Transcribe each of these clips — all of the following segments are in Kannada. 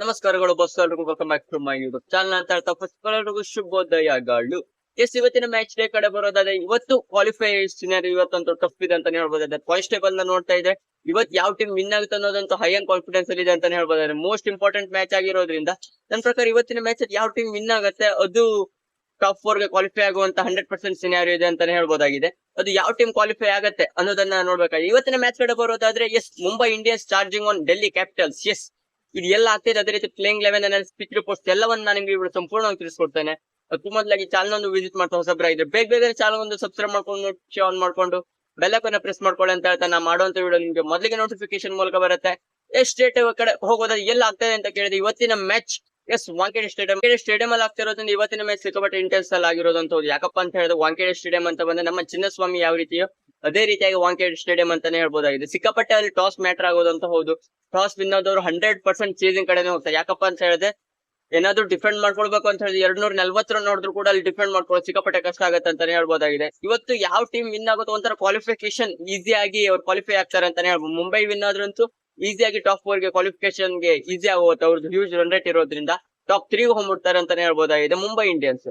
ನಮಸ್ಕಾರಗಳು bus welcome back to my YouTube channel ಅಂತ ಹೇಳ್ತಾ ಫಸ್ಟ್ ಎಲ್ರಿಗೂ ಶುಭೋದಯಗಳು ಎಸ್ ಇವತ್ತಿನ ಮ್ಯಾಚ್ ಡೇ ಕಡೆ ಬರೋದಾದ್ರೆ ಇವತ್ತು ಕ್ವಾಲಿಫೈ ಸಿನಾರಿ ಇವತ್ತೊಂದು ಟಫ್ ಇದೆ ಅಂತಾನೆ ಹೇಳ್ಬೋದಾದ್ರೆ ಪಾಯಿಂಟ್ ಟೇಬಲ್ನ ನೋಡ್ತಾ ಇದ್ರೆ ಇವತ್ತು ಯಾವ ಟೀಮ್ ವಿನ್ ಆಗುತ್ತೆ ಅನ್ನೋದಂತ ಹೈ ಅಂಡ್ ಕಾನ್ಫಿಡೆನ್ಸ್ ಅಲ್ಲಿ ಇದೆ ಅಂತಾನೆ ಹೇಳ್ಬೋದಾದ್ರೆ ಮೋಸ್ಟ್ ಇಂಪಾರ್ಟೆಂಟ್ ಮ್ಯಾಚ್ ಆಗಿರೋದ್ರಿಂದ ನನ್ನ ಪ್ರಕಾರ ಇವತ್ತಿನ ಮ್ಯಾಚ್ ಯಾವ ಟೀಮ್ ವಿನ್ ಆಗುತ್ತೆ ಅದು ಟಾಪ್ ಫೋರ್ಗೆ ಕ್ವಾಲಿಫೈ ಆಗುವಂತ ಹಂಡ್ರೆಡ್ ಪರ್ಸೆಂಟ್ ಸಿನಾರಿ ಇದೆ ಅಂತಾನೆ ಹೇಳ್ಬೋದಾಗಿದೆ. ಅದು ಯಾವ ಟೀಮ್ ಕ್ವಾಲಿಫೈ ಆಗುತ್ತೆ ಅನ್ನೋದನ್ನ ನೋಡ್ಬೇಕಾಗಿದೆ ಇವತ್ತಿನ ಮ್ಯಾಚ್ ಕಡೆ ಬರೋದಾದ್ರೆ is Mumbai Indians charging on Delhi Capitals is ಇದು ಎಲ್ಲ ಇದೆ, ಅದೇ ರೀತಿ playing eleven analysis pitch reports ಎಲ್ಲವನ್ನ ನಾನು ನಿಮಗೆ ಇವತ್ತು ಸಂಪೂರ್ಣವಾಗಿ ತಿಳಿಸ್ಕೊಡ್ತೇನೆ. ಅದಕ್ಕೂ ಮೊದಲಾಗಿ ಚಾನಲ್ ಒಂದು ವಿಸಿಟ್ ಮಾಡ್ತಾ ಇದೆ ಬೇಗ ಬೇಗ ಚಾನಲ್ ಒಂದು ಸಬ್ಸ್ಕ್ರೈಬ್ ಮಾಡ್ಕೊಂಡು ಆನ್ ಮಾಡ್ಕೊಂಡು ಬೆಲ್ಲಕ್ಕನ್ನ ಪ್ರೆಸ್ ಮಾಡ್ಕೊಳ್ಳಿ ಅಂತ ಹೇಳ್ತಾ ನಾ ಮಾಡುವಂತ ವಿಡಿಯೋ ನಿಮಗೆ ಮೊದಲಿಗೆ ನೋಟಿಫಿಕೇಶನ್ ಮೂಲಕ ಬರುತ್ತೆ. ಎಸ್ ಸ್ಟೇಟ್ ಕಡೆ ಹೋಗೋದ್ರೆ ಎಲ್ಲ ಆಗ್ತದೆ ಅಂತ ಕೇಳಿದ್ರೆ ಇವತ್ತಿನ match is Wankhede stadium stadium ಅಲ್ಲಿ ಆಗ್ತಿರೋದ್ರಿಂದ ಇವತ್ತಿನ ಮ್ಯಾಚ್ ಸಿಕ್ಕಾಪಟ್ಟೆ ಇಂಟೆನ್ಸ್ ಅಲ್ಲಿ ಆಗಿರೋದಂತ ಯಾಕಪ್ಪ ಅಂತ ಹೇಳಿದ್ರೆ ವಾಂಕೇಡೆ ಸ್ಟೇಡಿಯಂ ಅಂತ ಬಂದ್ರೆ ನಮ್ಮ ಚಿನ್ನಸ್ವಾಮಿ ಯಾವ ರೀತಿಯೋ ಅದೇ ರೀತಿಯಾಗಿ ವಾಂಕೇಡ್ ಸ್ಟೇಡಿಯಂ ಅಂತಾನೆ ಹೇಳ್ಬೋದಾಗಿದೆ. ಸಿಕ್ಕಾಪಟ್ಟೆ ಅಲ್ಲಿ ಟಾಸ್ ಮ್ಯಾಟರ್ ಆಗೋದಂತ ಹೌದು. ಟಾಸ್ ವಿನ್ ಆದವರು ಹಂಡ್ರೆಡ್ ಪರ್ಸೆಂಟ್ ಚೇಸಿಂಗ್ ಕಡೆನೇ ಹೋಗ್ತಾರೆ. ಯಾಕಪ್ಪ ಅಂತ ಹೇಳಿದ್ರೆ, ಏನಾದ್ರು ಡಿಫೆಂಡ್ ಮಾಡ್ಕೊಳ್ಬೇಕು ಅಂತ ಹೇಳಿದ್ರೆ ಎರಡ್ ನೂರ ನಲ್ವತ್ತು ರನ್ ನೋಡಿದ್ರು ಕೂಡ ಅಲ್ಲಿ ಡಿಫೆಂಡ್ ಮಾಡ್ಕೊಳ್ಳೋದು ಸಿಕ್ಕಾಪಟ್ಟೆ ಕಷ್ಟ ಆಗುತ್ತೆ ಅಂತಾನೆ ಹೇಳ್ಬೋದಾಗಿದೆ. ಇವತ್ತು ಯಾವ ಟೀಮ್ ವಿನ್ ಆಗುತ್ತೋ ಒಂಥರ ಕ್ವಾಲಿಫಿಕೇಶನ್ ಈಸಿ ಆಗಿ ಅವ್ರು ಕ್ವಾಲಿಫೈ ಆಗ್ತಾರೆ ಅಂತಾನೆ ಹೇಳ್ಬೋದು. ಮುಂಬೈ ವಿನ್ ಆದ್ರಂತೂ ಈಸಿಯಾಗಿ ಟಾಪ್ ಫೋರ್ಗೆ ಕ್ವಾಲಿಫಿಕೇಶನ್ಗೆ ಈಸಿ ಆಗುತ್ತೆ. ಅವ್ರದ್ದು ಹ್ಯೂಜ್ ರನ್ ರೇಟ್ ಇರೋದ್ರಿಂದ ಟಾಪ್ ತ್ರೀಗೂ ಹೋಗ್ಬಿಡ್ತಾರೆ ಅಂತಾನೆ ಹೇಳ್ಬೋದಾಗಿದೆ. ಮುಂಬೈ ಇಂಡಿಯನ್ಸ್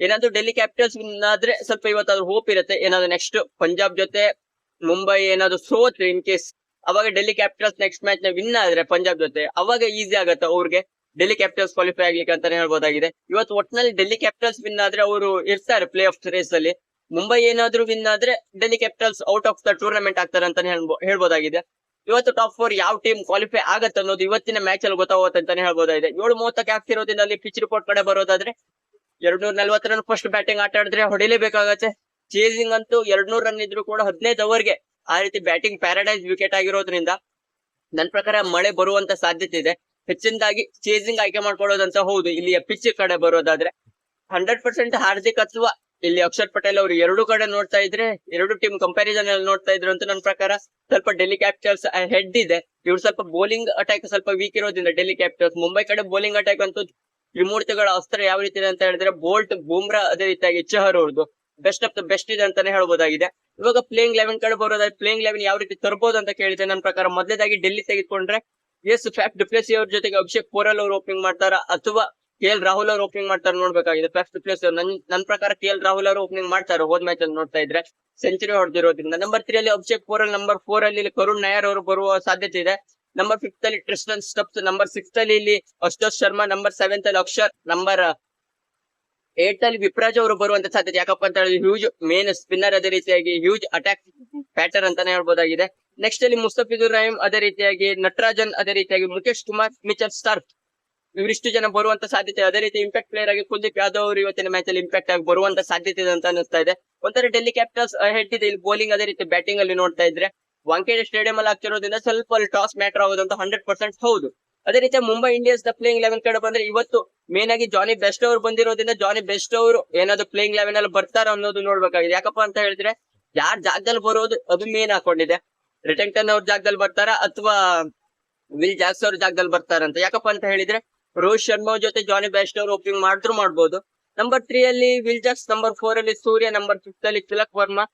ಏನಾದ್ರು ಡೆಲ್ಲಿ ಕ್ಯಾಪಿಟಲ್ಸ್ ಆದ್ರೆ ಸ್ವಲ್ಪ ಇವತ್ತಾದ್ರೂ ಹೋಪ್ ಇರುತ್ತೆ. ಏನಾದ್ರು ನೆಕ್ಸ್ಟ್ ಪಂಜಾಬ್ ಜೊತೆ ಮುಂಬೈ ಏನಾದ್ರು ಸೋತ್ರೆ ಇನ್ ಕೇಸ್ ಅವಾಗ ಡೆಲ್ಲಿ ಕ್ಯಾಪಿಟಲ್ಸ್ ನೆಕ್ಸ್ಟ್ ಮ್ಯಾಚ್ನ ವಿನ್ ಆದ್ರೆ ಪಂಜಾಬ್ ಜೊತೆ, ಅವಾಗ ಈಸಿ ಆಗುತ್ತೆ ಅವ್ರಿಗೆ? ಡೆಲ್ಲಿ ಕ್ಯಾಪಿಟಲ್ಸ್ ಕ್ವಾಲಿಫೈ ಆಗ್ಲಿಕ್ಕೆ ಅಂತಾನೆ ಹೇಳ್ಬೋದಾಗಿದೆ. ಇವತ್ತು ಒಟ್ಟಿನಲ್ಲಿ ಡೆಲ್ಲಿ ಕ್ಯಾಪಿಟಲ್ಸ್ ವಿನ್ ಆದ್ರೆ ಅವರು ಇರ್ತಾರೆ ಪ್ಲೇ ಆಫ್ ರೇಸ್ ಅಲ್ಲಿ. ಮುಂಬೈ ಏನಾದ್ರು ವಿನ್ ಆದ್ರೆ Delhi Capitals out of the tournament ಆಗ್ತಾರೆ ಅಂತಾನೆ ಹೇಳ್ಬೋ- ಹೇಳ್ಬೋದಾಗಿದೆ. ಇವತ್ತು ಟಾಪ್ ಫೋರ್ ಯಾವ ಟೀಮ್ ಕ್ವಾಲಿಫೈ ಆಗತ್ತೆ ಅನ್ನೋದು ಇವತ್ತಿನ ಮ್ಯಾಚ್ ಅಲ್ಲಿ ಗೊತ್ತಾಗುತ್ತೆ ಅಂತಾನೆ ಹೇಳ್ಬೋದಾಗಿದೆ. ಏಳು ಮೂವತ್ತಕ್ಕೆ ಆಗ್ತಿರೋದ್ರಿಂದ ಅಲ್ಲಿ ಪಿಚ್ ರಿಪೋರ್ಟ್ ಕಡೆ ಬರೋದಾದ್ರೆ ಎರಡ್ ನೂರ ರನ್ ಫಸ್ಟ್ ಬ್ಯಾಟಿಂಗ್ ಆಟ ಆಡಿದ್ರೆ ಹೊಡಿಲೇಬೇಕಾಗತ್ತೆ. ಚೇಸಿಂಗ್ ಅಂತೂ ಎರಡ್ನೂರ್ ರನ್ ಇದ್ರು ಕೂಡ ಹದಿನೈದು ಓವರ್ಗೆ ಆ ರೀತಿ ಬ್ಯಾಟಿಂಗ್ ಪ್ಯಾರಡೈಸ್ ವಿಕೆಟ್ ಆಗಿರೋದ್ರಿಂದ ನನ್ ಪ್ರಕಾರ ಮಳೆ ಬರುವಂತ ಸಾಧ್ಯತೆ ಇದೆ. ಹೆಚ್ಚಿನದಾಗಿ ಚೇಸಿಂಗ್ ಆಯ್ಕೆ ಮಾಡ್ಕೊಳ್ಳೋದಂತ ಹೌದು. ಇಲ್ಲಿ ಪಿಚ್ ಕಡೆ ಬರೋದಾದ್ರೆ ಹಂಡ್ರೆಡ್ ಪರ್ಸೆಂಟ್ ಹಾರ್ದಿಕ್ ಅಥವಾ ಇಲ್ಲಿ ಅಕ್ಷರ್ ಪಟೇಲ್ ಅವರು ಎರಡು ಕಡೆ ನೋಡ್ತಾ ಇದ್ರೆ, ಎರಡು ಟೀಮ್ ಕಂಪ್ಯಾರಿಸನ್ ಅಲ್ಲಿ ನೋಡ್ತಾ ಇದ್ರು ಅಂತ ನನ್ನ ಪ್ರಕಾರ ಸ್ವಲ್ಪ ಡೆಲ್ಲಿ ಕ್ಯಾಪಿಟಲ್ಸ್ ಹೆಡ್ ಇದೆ. ಇವ್ರು ಸ್ವಲ್ಪ ಬೌಲಿಂಗ್ ಅಟ್ಯಾಕ್ ಸ್ವಲ್ಪ ವೀಕ್ ಇರೋದ್ರಿಂದ ಡೆಲ್ಲಿ ಕ್ಯಾಪಿಟಲ್ಸ್ ಮುಂಬೈ ಕಡೆ ಬೌಲಿಂಗ್ ಅಟ್ಯಾಕ್ ಅಂತೂ ತ್ರಿಮೂರ್ತಿಗಳ ಅಸ್ತ್ರ ಯಾವ ರೀತಿ ಅಂತ ಹೇಳಿದ್ರೆ ಬೋಲ್ಟ್, ಬೂಮ್ರಾ ಅದೇ ರೀತಿಯಾಗಿ ಚಹರ್ ಅವ್ರದ್ದು ಬೆಸ್ಟ್ ಆಫ್ ದ ಬೆಸ್ಟ್ ಇದೆ ಅಂತಾನೆ ಹೇಳ್ಬೋದಾಗಿದೆ. ಇವಾಗ ಪ್ಲೇಯಿಂಗ್ ಲೆವೆನ್ ಕಡೆ ಬರೋದಾದ್ರೆ ಪ್ಲೇಯಿಂಗ್ ಲೆವೆನ್ ಯಾವ ರೀತಿ ತರಬಹುದು ಅಂತ ಕೇಳಿದ್ರೆ ನನ್ನ ಪ್ರಕಾರ ಮೊದಲೇದಾಗಿ ಡೆಲ್ಲಿ ತೆಗೆದುಕೊಂಡ್ರೆ ಎಸ್ ಫ್ಯಾಫ್ ಡಿಪ್ಲೆಸಿ ಅವ್ರ ಜೊತೆಗೆ ಅಭಿಷೇಕ್ ಪೋರಲ್ ಅವ್ರು ಓಪನಿಂಗ್ ಮಾಡ್ತಾರ ಅಥವಾ ಕೆ ಎಲ್ ರಾಹುಲ್ ಅವ್ರು ಓಪನಿಂಗ್ ಮಾಡ್ತಾರೆ ನೋಡ್ಬೇಕಾಗಿದೆ. ಫ್ಯಾಫ್ ಡಿಪ್ಲೆಸಿ ಅವ್ರು ನನ್ ನನ್ ಪ್ರಕಾರ ಕೆ ಎಲ್ ರಾಹುಲ್ ಅವರು ಓಪನಿಂಗ್ ಮಾಡ್ತಾರೆ ಹೋದ್ ಮ್ಯಾಚ್ ಅಲ್ಲಿ ನೋಡ್ತಾ ಇದ್ರೆ ಸೆಂಚುರಿ ಹೊಡೆದಿರೋದ್ರಿಂದ. ನಂಬರ್ ತ್ರೀ ಅಲ್ಲಿ ಅಭಿಷೇಕ್ ಪೋರಲ್ ನಂಬರ್ ಫೋರ್ ಅಲ್ಲಿ ಕರುಣ್ ನಾಯರ್ ಅವರು ಬರುವ ಸಾಧ್ಯತೆ ಇದೆ. ನಂಬರ್ ಫಿಫ್ತ್ ಅಲ್ಲಿ ಟ್ರಿಸ್ಟನ್ ಸ್ಟಪ್ಸ್ ನಂಬರ್ ಸಿಕ್ಸ್ ಅಲ್ಲಿ ಇಲ್ಲಿ ಅಶೋಕ್ ಶರ್ಮಾ ನಂಬರ್ ಸೆವೆಂತ್ ಅಲ್ಲಿ ಅಕ್ಷರ್ ನಂಬರ್ ಏಟ್ ಅಲ್ಲಿ ವಿಪ್ರಾಜ್ ಅವರು ಬರುವಂತ ಸಾಧ್ಯತೆ ಯಾಕಪ್ಪ ಅಂತ ಹೇಳಿದ್ರೆ ಹ್ಯೂಜ್ ಮೇನ್ ಸ್ಪಿನ್ನರ್ ಅದೇ ರೀತಿಯಾಗಿ ಹ್ಯೂಜ್ ಅಟ್ಯಾಕ್ ಬ್ಯಾಟರ್ ಅಂತಾನೆ ಹೇಳ್ಬೋದಾಗಿದೆ. ನೆಕ್ಸ್ಟ್ ಅಲ್ಲಿ ಮುಸ್ತಫಿದುರ್ ರಹೀಮ್ ಅದೇ ರೀತಿಯಾಗಿ, ನಟರಾಜನ್ ಅದೇ ರೀತಿಯಾಗಿ ಮುಖೇಶ್ ಕುಮಾರ್, ಮಿಚಲ್ ಸ್ಟಾರ್ಕ್ ಇವರಿಷ್ಟು ಜನ ಬರುವಂತ ಸಾಧ್ಯತೆ. ಅದೇ ರೀತಿ ಇಂಪ್ಯಾಕ್ಟ್ ಪ್ಲೇಯರ್ ಆಗಿ ಕುಲ್ದೀಪ್ ಯಾದವ್ ಅವರು ಇವತ್ತಿನ ಮ್ಯಾಚ್ ಅಲ್ಲಿ ಇಂಪ್ಯಾಕ್ಟ್ ಆಗಿ ಬರುವಂತ ಸಾಧ್ಯತೆ ಇದೆ ಅಂತ ಅನಿಸ್ತಾ ಇದೆ. ಒಂಥರ ಡೆಲ್ಲಿ ಕ್ಯಾಪಿಟಲ್ಸ್ ಹೆಡ್ ಇಲ್ಲಿ ಬೌಲಿಂಗ್ ಅದೇ ರೀತಿ ಬ್ಯಾಟಿಂಗ್ ಅಲ್ಲಿ ನೋಡ್ತಾ ಇದ್ರೆ. ವಾಂಕೇಡೆ ಸ್ಟೇಡಿಯಂ ಅಲ್ಲಿ ಆಗ್ತಿರೋದ್ರಿಂದ ಸ್ವಲ್ಪ ಅಲ್ಲಿ ಟಾಸ್ ಮ್ಯಾಟರ್ ಆಗೋದಂತ ಹಂಡ್ರೆಡ್ ಪರ್ಸೆಂಟ್ ಹೌದು. ಅದೇ ರೀತಿ Mumbai Indians the playing eleven ಕಡೆ ಬಂದ್ರೆ ಇವತ್ತು ಮೇನ್ ಆಗಿ ಜಾನಿ ಬೆಸ್ಟ್ ಅವರು ಬಂದಿರೋದ್ರಿಂದ ಜಾನಿ ಬೆಸ್ಟ್ ಅವರು ಏನಾದ್ರು ಪ್ಲೇಯಿಂಗ್ ಲೆವೆನ್ ಅಲ್ಲಿ ಬರ್ತಾರ ಅನ್ನೋದು ನೋಡ್ಬೇಕಾಗಿದೆ. ಯಾಕಪ್ಪ ಅಂತ ಹೇಳಿದ್ರೆ ಯಾರ್ ಜಾಗದಲ್ಲಿ ಬರೋದು ಅದು ಮೇನ್ ಹಾಕೊಂಡಿದೆ. ರಿಟೆಂಟನ್ ಅವ್ರ ಜಾಗದಲ್ಲಿ ಬರ್ತಾರ ಅಥವಾ ವಿಲ್ ಜಾಕ್ಸ್ ಅವ್ರ ಜಾಗದಲ್ಲಿ ಬರ್ತಾರಂತ ಯಾಕಪ್ಪ ಅಂತ ಹೇಳಿದ್ರೆ ರೋಹಿತ್ ಶರ್ಮಾ ಜೊತೆ ಜಾನಿ ಬೆಸ್ಟ್ ಅವರು ಓಪನಿಂಗ್ ಮಾಡಿದ್ರು ಮಾಡ್ಬೋದು. ನಂಬರ್ ತ್ರೀ ಅಲ್ಲಿ ವಿಲ್ ಜಾಕ್ಸ್ ನಂಬರ್ ಫೋರ್ ಅಲ್ಲಿ ಸೂರ್ಯ ನಂಬರ್ ಫಿಫ್ತ್ ಅಲ್ಲಿ ತಿಲಕ್ ವರ್ಮಾ.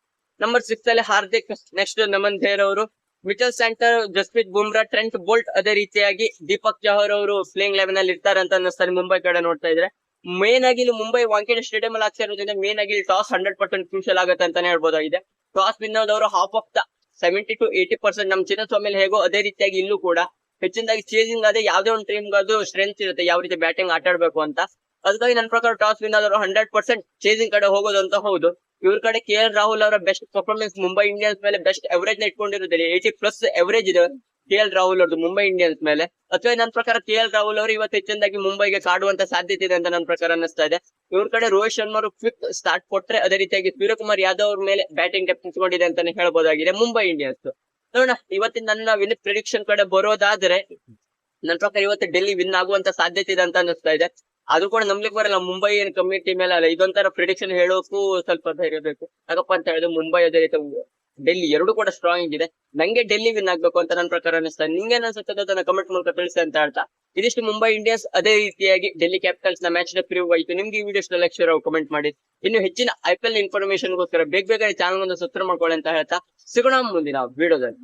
ನಂಬರ್ ಸಿಕ್ಸ್ ಅಲ್ಲಿ ಹಾರ್ದಿಕ್ ನೆಕ್ಸ್ಟ್ ನಮನ್ ಧೇರ್ ಅವರು. Mitchell Santner Jasprit Bumrah Trent Boult ಅದೇ ರೀತಿಯಾಗಿ ದೀಪಕ್ ಚಹರ್ ಅವರು ಪ್ಲೇಯಿಂಗ್ ಲೆವೆನ್ ಅಲ್ಲಿ ಇರ್ತಾರೆ ಅಂತ ಅನ್ನಿಸ್ತಾರೆ ಮುಂಬೈ ಕಡೆ ನೋಡ್ತಾ ಇದ್ರೆ. ಮೇನ್ ಆಗಿ ಇಲ್ಲಿ ಮುಂಬೈ ವಾಂಕೇಡ್ ಸ್ಟೇಡಿಯಂ ಅಲ್ಲಿ ಆಗ್ತಾ ಇರೋದ್ರಿಂದ ಮೇನ್ ಆಗಿ ಟಾಸ್ ಹಂಡ್ರೆಡ್ ಪರ್ಸೆಂಟ್ ಕ್ರೂಷಲ್ ಆಗುತ್ತೆ ಅಂತಾನೆ ಹೇಳ್ಬೋದಾಗಿದೆ. ಟಾಸ್ ವಿನ್ ಅವರು half of the seventy two eighty percent ನಮ್ ಚಿನ್ನಸ್ವಾಮಿಲಿ ಹೇಗೋ ಅದೇ ರೀತಿಯಾಗಿ ಇಲ್ಲೂ ಕೂಡ. ಹೆಚ್ಚಿನದಾಗಿ ಚೇಸಿಂಗ್ ಅದೇ ಯಾವ್ದೇ ಒಂದು ಟೀಮ್ ಅದು ಸ್ಟ್ರೆಂತ್ ಇರುತ್ತೆ, ಯಾವ ರೀತಿ ಬ್ಯಾಟಿಂಗ್ ಆಟ ಅಂತ. ಅದಕ್ಕಾಗಿ ನನ್ನ ಪ್ರಕಾರ ಟಾಸ್ ವಿನ್ ಆದವರು ಹಂಡ್ರೆಡ್ ಪರ್ಸೆಂಟ್ ಚೇಸಿಂಗ್ ಕಡೆ ಹೋಗೋದು ಅಂತ ಹೌದು. ಇವ್ರ ಕಡೆ ಕೆ ಎಲ್ ರಾಹುಲ್ ಅವರ ಬೆಸ್ಟ್ ಪರ್ಫಾರ್ಮೆನ್ಸ್ ಮುಂಬೈ ಇಂಡಿಯನ್ಸ್ ಮೇಲೆ ಬೆಸ್ಟ್ ಎವರೇಜ್ನ ಇಟ್ಕೊಂಡಿರೋದಿಲ್ಲ ಏಟಿ ಪ್ಲಸ್ ಎವರೇಜ್ ಇದೆ ಕೆ ಎಲ್ ರಾಹುಲ್ ಅವ್ರದ್ದು ಮುಂಬೈ ಇಂಡಿಯನ್ಸ್ ಮೇಲೆ. ಅಥವಾ ನನ್ನ ಪ್ರಕಾರ ಕೆ ಎಲ್ ರಾಹುಲ್ ಅವರು ಇವತ್ತು ಹೆಚ್ಚಿನದಾಗಿ ಮುಂಬೈಗೆ ಕಾಡುವಂತ ಸಾಧ್ಯತೆ ಇದೆ ಅಂತ ನನ್ನ ಪ್ರಕಾರ ಅನಿಸ್ತಾ ಇದೆ. ಇವ್ರ ಕಡೆ ರೋಹಿತ್ ಶರ್ಮಾ ಅವರು ಫಿಫ್ತ್ ಸ್ಟಾರ್ಟ್ ಕೊಟ್ರೆ ಅದೇ ರೀತಿಯಾಗಿ ಸೂರ್ಯಕುಮಾರ್ ಯಾದವ್ ಅವ್ರ ಮೇಲೆ ಬ್ಯಾಟಿಂಗ್ ಡೆಪ್ ಅಂತಾನೆ ಹೇಳ್ಬೋದಾಗಿದೆ ಮುಂಬೈ ಇಂಡಿಯನ್ಸ್ ನೋಡೋಣ, ಇವತ್ತಿನ ನನ್ನ ವಿನ್ ಪ್ರಿಡಿಕ್ಷನ್ ಕಡೆ ಬರೋದಾದ್ರೆ ನನ್ನ ಪ್ರಕಾರ ಇವತ್ತು ಡೆಲ್ಲಿ ವಿನ್ ಆಗುವಂತ ಸಾಧ್ಯತೆ ಇದೆ ಅಂತ ಅನಿಸ್ತಾ ಇದೆ. ಅದು ಕೂಡ ನಂಬ್ಲಿಕ್ ಬರಲ್ಲ. ಮುಂಬೈ ಏನ್ ಕಮ್ಯುನಿಟಿ ಮೇಲೆ ಅಲ್ಲ, ಇದೊಂಥರ ಪ್ರಿಡಿಕ್ಷನ್ ಹೇಳೋಕು ಸ್ವಲ್ಪ ಧೈರ್ಯ ಬೇಕು. ಯಾಕಪ್ಪ ಅಂತ ಹೇಳಿದ್ರೆ ಮುಂಬೈ ಅದೇ ರೀತಿ ಡೆಲ್ಲಿ ಎರಡು ಕೂಡ ಸ್ಟ್ರಾಂಗ್ ಇದೆ. ನಂಗೆ ಡೆಲ್ಲಿ ವಿನ್ ಆಗ್ಬೇಕು ಅಂತ ನನ್ನ ಪ್ರಕಾರ ಅನಿಸ್ತಾ ನಿಂಗೆ ಅನ್ಸುತ್ತೆ ಅದನ್ನ ಕಮೆಂಟ್ ಮೂಲಕ ತಿಳಿಸಿ ಅಂತ ಹೇಳ್ತಾ ಇದಿಷ್ಟು ಮುಂಬೈ ಇಂಡಿಯನ್ಸ್ ಅದೇ ರೀತಿಯಾಗಿ ಡೆಲ್ಲಿ ಕ್ಯಾಪಿಟಲ್ಸ್ನ ಮ್ಯಾಚ್ನ ಪ್ರಿವ್ಯೂ ಆಯ್ತು. ನಿಮ್ಗೆ ಈ ವಿಡಿಯೋ ಅವ್ರು ಕಮೆಂಟ್ ಮಾಡಿ ಇನ್ನು ಹೆಚ್ಚಿನ ಐ ಪಿ ಇನ್ಫಾರ್ಮೇಶನ್ ಗೋಸ್ಕರ ಬೇಗ ಬೇಗ ಚಾನಲ್ ಒಂದು ಸಬ್ಸ್ಕ್ರೈಬ್ ಮಾಡ್ಕೊಳ್ಳಿ ಅಂತ ಹೇಳ್ತಾ ಸಿಗೋಣ ಮುಂದಿನ ವಿಡಿಯೋದಲ್ಲಿ